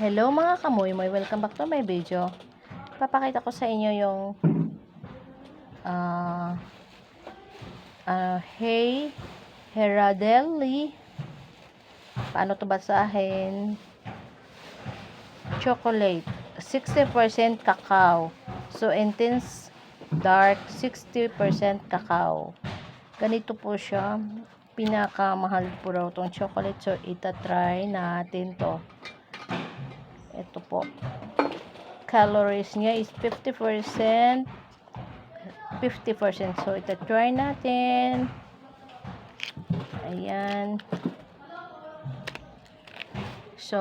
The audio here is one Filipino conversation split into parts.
Hello mga kamoy, may welcome back to my video. Papakita ko sa inyo yung ah ah, Hey Heradelli paano to basahin? Chocolate. 60% cacao so intense dark 60% cacao ganito po siya. Pinakamahal po raw tong chocolate. So itatry natin to ito po. Calories niya is 50% 50% so ito try natin. Ayan. So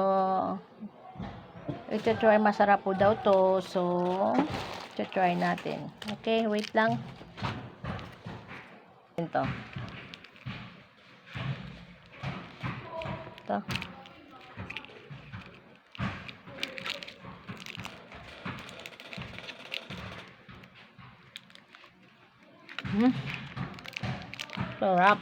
ito try. Masarap po daw to. So ito try natin. Okay wait lang. Ito. Ito Hmm. Sarap.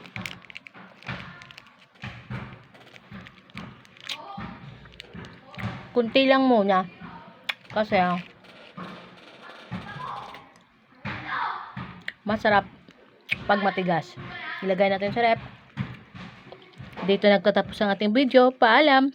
Kunti lang muna. Kasi ah, masarap pag matigas. Ilagay natin sa rep. Dito nagtatapos ang ating video. Paalam!